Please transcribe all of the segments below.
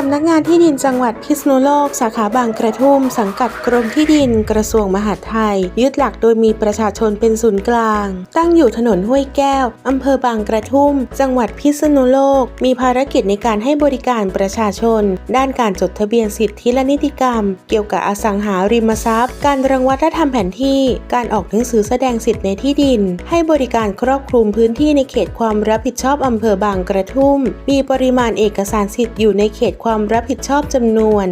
สำนักงานที่ดินจังหวัดพิษณุโลก สาขาบางกระทุ่ม สังกัดกรมที่ดิน กระทรวงมหาดไทย ยึดหลักโดยมีประชาชนเป็นศูนย์กลาง ตั้งอยู่ถนนห้วยแก้วอำเภอบางกระทุ่ม จังหวัดพิษณุโลก มีภารกิจในการให้บริการประชาชน ด้านการจดทะเบียนสิทธิและนิติกรรม เกี่ยวกับอสังหาริมทรัพย์ การรังวัฒนธรรมแผนที่ การออกหนังสือแสดงสิทธิในที่ดิน ให้บริการครอบคลุมพื้นที่ในเขตความรับผิดชอบอำเภอบางกระทุ่ม มีปริมาณเอกสารสิทธิ์อยู่ในเขตความรับผิดชอบจำนวน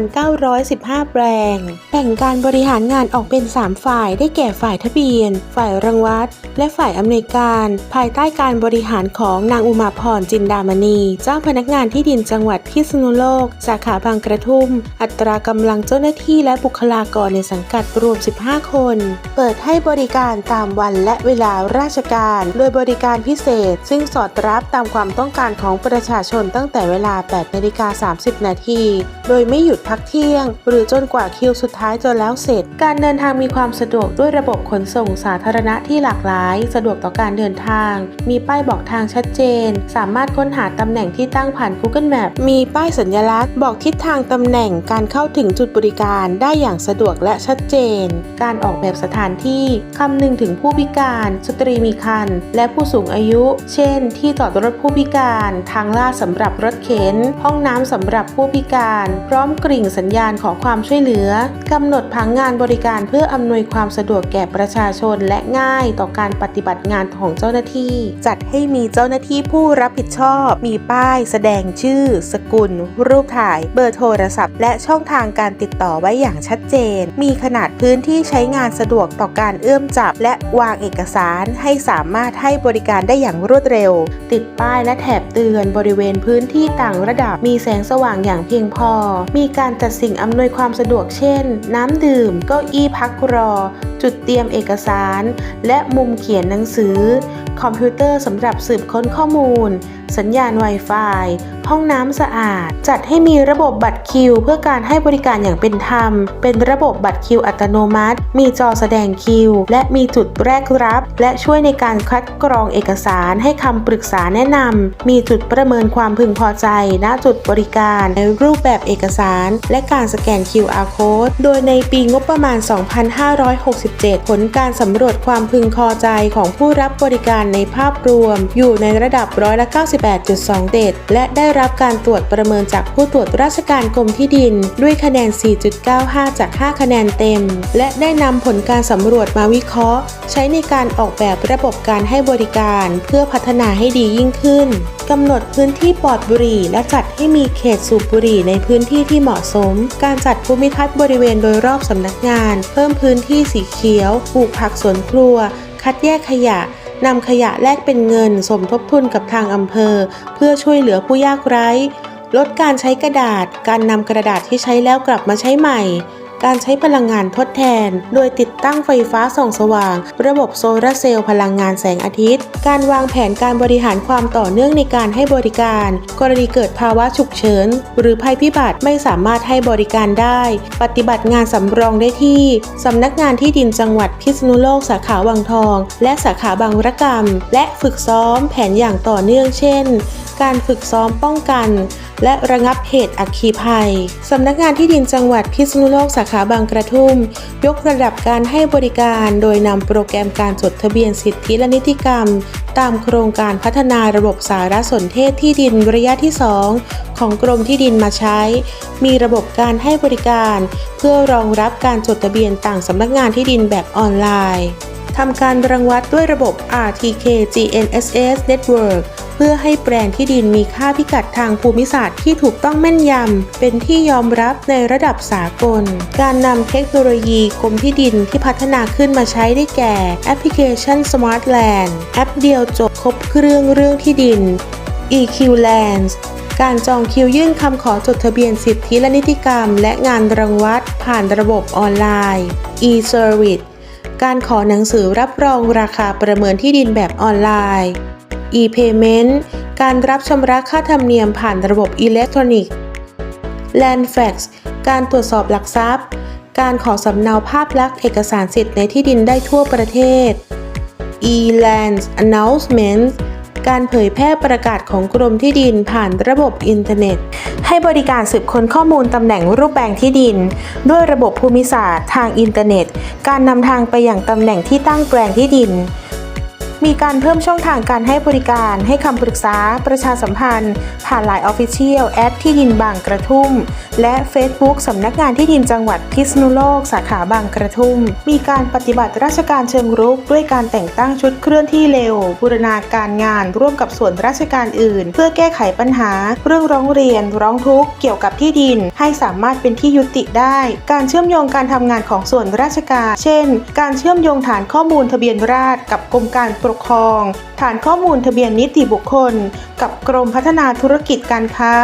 38,915 แปลง แบ่งการบริหารงานออกเป็น 3 ฝ่ายได้แก่ฝ่ายทะเบียน ฝ่ายรังวัด และฝ่ายอำนวยการ ภายใต้การบริหารของนางอุมาพรจินดามณี เจ้าพนักงานที่ดินจังหวัดพิษณุโลก สาขาบางกระทุ่ม อัตรากำลังเจ้าหน้าที่และบุคลากรในสังกัดรวม 15 คน เปิดให้บริการตามวันและเวลาราชการ โดยบริการพิเศษ ซึ่งสอดรับตามความต้องการของประชาชนตั้งแต่เวลา8 8นาฬิกา30 นาที โดยไม่หยุดพักเที่ยง หรือจนกว่าคิวสุดท้ายจะแล้วเสร็จ การเดินทางมีความสะดวกด้วยระบบขนส่งสาธารณะที่หลากหลาย สะดวกต่อการเดินทาง มีป้ายบอกทางชัดเจน สามารถค้นหาตำแหน่งที่ตั้งผ่าน Google Map มีป้ายสัญลักษณ์ บอกทิศทางตำแหน่งการเข้าถึงจุดบริการได้อย่างสะดวกและชัดเจน การออกแบบสถานที่คำนึงถึงผู้พิการ สตรีมีครรภ์และผู้สูงอายุ เช่น ที่จอดรถผู้พิการ ทางลาดสำหรับรถเข็นห้องน้ำสำหรับผู้พิการ พร้อมกริ่งสัญญาณขอความช่วยเหลือกำหนดผังงานบริการเพื่ออำนวยความสะดวกแก่ประชาชนและง่ายต่อการปฏิบัติงานของเจ้าหน้าที่ จัดให้มีเจ้าหน้าที่ผู้รับผิดชอบ มีป้าย แสดงชื่อ สกุล รูปถ่าย เบอร์โทรศัพท์ และช่องทางการติดต่อไว้อย่างชัดเจน มีขนาดพื้นที่ใช้งานสะดวกต่อการเอื้อมจับ และวางเอกสารให้สามารถให้บริการได้อย่างรวดเร็ว ติดป้ายและแถบเตือนบริเวณพื้นที่ต่างระดับมีแสงสว่างอย่างเพียงพอ มีการจัดสิ่งอำนวยความสะดวกเช่น น้ำดื่ม เก้าอี้พักรอ จุดเตรียมเอกสาร และมุมเขียนหนังสือ คอมพิวเตอร์สำหรับสืบค้นข้อมูล สัญญาณ Wi-Fi ห้องน้ำสะอาด จัดให้มีระบบบัตรคิว เพื่อการให้บริการอย่างเป็นธรรม เป็นระบบบัตรคิวอัตโนมัติ มีจอแสดงคิว และมีจุดแรกรับ และช่วยในการคัดกรองเอกสารให้คำปรึกษาแนะนำมีจุดประเมินความพึงพอใจ ณจุดบริการในรูปแบบเอกสาร และการสแกน QR code โดยในปีงบประมาณ 2567 ผลการสำรวจความพึงพอใจของผู้รับบริการในภาพรวม อยู่ในระดับร้อยละ98.2 เดตและได้รับการตรวจประเมินจากผู้ตรวจราชการกรมที่ดิน ด้วยคะแนน 4.95 จาก 5 คะแนนเต็ม และได้นำผลการสำรวจมาวิเคราะห์ ใช้ในการออกแบบระบบการให้บริการ เพื่อพัฒนาให้ดียิ่งขึ้นกำหนดพื้นที่ปลอดบุหรี่และจัดให้มีเขตสูบบุหรี่ในพื้นที่ที่เหมาะสม การจัดภูมิทัศน์บริเวณโดยรอบสำนักงาน เพิ่มพื้นที่สีเขียว ปลูกผักสวนครัว คัดแยกขยะ นำขยะแลกเป็นเงิน สมทบทุนกับทางอำเภอ เพื่อช่วยเหลือผู้ยากไร้ ลดการใช้กระดาษ การนำกระดาษที่ใช้แล้วกลับมาใช้ใหม่ การใช้พลังงานทดแทน โดยติดตั้งไฟฟ้าส่องสว่าง ระบบโซลาร์เซลล์พลังงานแสงอาทิตย์ การวางแผนการบริหารความต่อเนื่องในการให้บริการ กรณีเกิดภาวะฉุกเฉิน หรือภัยพิบัติไม่สามารถให้บริการได้ ปฏิบัติงานสำรองได้ที่สำนักงานที่ดินจังหวัดพิษณุโลกสาขาวังทอง และสาขาบางระกรรม และฝึกซ้อมแผนอย่างต่อเนื่องเช่น การฝึกซ้อมป้องกัน และระงับเหตุอัคคีภัย สำนักงานที่ดินจังหวัดพิษณุโลกสาขาบางกระทุ่ม ยกระดับการให้บริการ โดยนำโปรแกรมการจดทะเบียนสิทธิและนิติกรรม ตามโครงการพัฒนาระบบสารสนเทศที่ดินระยะที่ 2 ของกรมที่ดินมาใช้ มีระบบการให้บริการ เพื่อรองรับการจดทะเบียนต่างสำนักงานที่ดินแบบออนไลน์ ทำการรังวัดด้วยระบบ RTK GNSS Network เพื่อให้แปลงที่ดินมีค่าพิกัดทางภูมิศาสตร์ที่ถูกต้องแม่นยำ เป็นที่ยอมรับในระดับสากล การนำเทคโนโลยีกรมที่ดินที่พัฒนาขึ้นมาใช้ได้แก่ แอปพลิเคชัน Smart Land แอปเดียวจบครบเครื่องเรื่องที่ดิน EQ Lands การจองคิวยื่นคำขอจดทะเบียนสิทธิและนิติกรรม และงานรังวัดผ่านระบบออนไลน์ e-service การขอหนังสือรับรองราคาประเมินที่ดินแบบออนไลน์ e-payment การรับชำระค่าธรรมเนียมผ่านระบบอิเล็กทรอนิกส์ Land Fax การตรวจสอบหลักทรัพย์ การขอสำเนาภาพลักษณ์เอกสารสิทธิ์ในที่ดินได้ทั่วประเทศ e-lands announcement การเผยแพร่ประกาศของกรมที่ดินผ่านระบบอินเทอร์เน็ต ให้บริการสืบค้นข้อมูลตำแหน่งรูปแปลงที่ดิน ด้วยระบบภูมิศาสตร์ทางอินเทอร์เน็ต การนำทางไปอย่างตำแหน่งที่ตั้งแปลงที่ดิน มีการเพิ่มช่องทางการให้บริการ ให้คำปรึกษาประชาสัมพันธ์ ผ่านไลน์ออฟฟิเชียลแอดที่ดินบางกระทุ่ม และ Facebook สำนักงานที่ดินจังหวัดพิษณุโลก สาขาบางกระทุ่ม มีการปฏิบัติราชการเชิงรุก ด้วยการแต่งตั้งชุดเคลื่อนที่เร็ว บูรณาการงานร่วมกับส่วนราชการอื่น เพื่อแก้ไขปัญหา เรื่องร้องเรียน ร้องทุกข์เกี่ยวกับที่ดิน ให้สามารถเป็นที่ยุติได้ การเชื่อมโยงการทำงานของส่วนราชการ เช่น การเชื่อมโยงฐานข้อมูลทะเบียนราษฎรกับกรมการปปกครอง ฐานข้อมูลทะเบียนนิติบุคคล กับกรมพัฒนาธุรกิจการค้า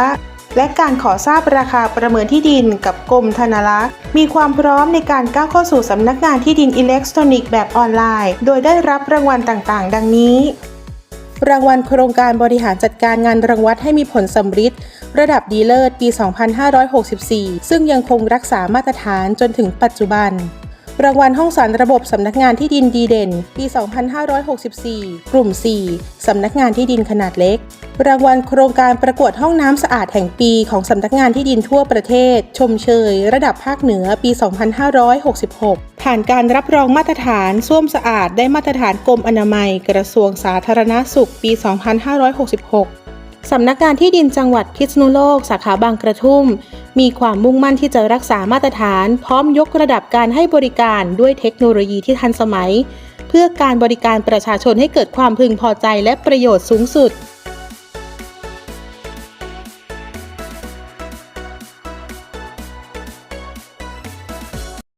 และการขอทราบราคาประเมินที่ดินกับกรมธนารักษ์ มีความพร้อมในการก้าวเข้าสู่สำนักงานที่ดินอิเล็กทรอนิกส์แบบออนไลน์ โดยได้รับรางวัลต่างๆ ดังนี้ รางวัลโครงการบริหารจัดการงานรังวัดให้มีผลสำฤทธิ์ระดับดีเลิศปี 2564 ซึ่งยังคงรักษามาตรฐานจนถึงปัจจุบัน รางวัลห้องสารระบบสำนักงานที่ดินดีเด่น ปี 2564 กลุ่ม 4 สำนักงานที่ดินขนาดเล็ก รางวัลโครงการประกวดห้องน้ำสะอาดแห่งปีของสำนักงานที่ดินทั่วประเทศ ชมเชย ระดับภาคเหนือปี 2566 ผ่านการรับรองมาตรฐานส้วมสะอาดได้มาตรฐานกรมอนามัยกระทรวงสาธารณสุขปี 2566 สำนักงานที่ดินจังหวัดพิษณุโลก สาขาบางกระทุ่ม มีความมุ่งมั่นที่จะรักษามาตรฐาน พร้อมยกระดับการให้บริการด้วยเทคโนโลยีที่ทันสมัย เพื่อการบริการประชาชนให้เกิดความพึงพอใจและประโยชน์สูงสุด